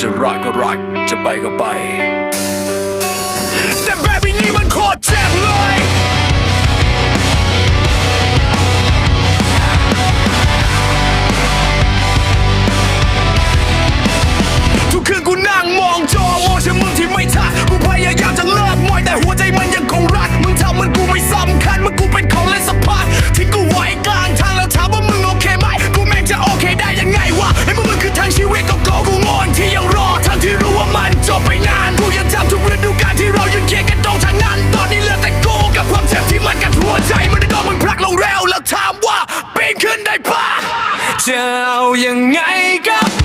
to rock, rock, to bye, goodbye. จะเอาอยังไงกับ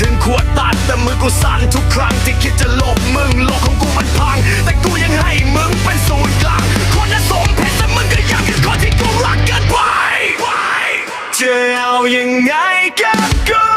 ถึงขวดตัดแต่มือกูสั่นทุกครั้งที่คิดจะหลบมึงโลกของกูมันพัง แต่กูยังให้มึงเป็นศูนย์กลางคนละสมเพชแต่มึงก็ยังเป็นคนที่กูรักเกินไปจะเอายังไงกับกู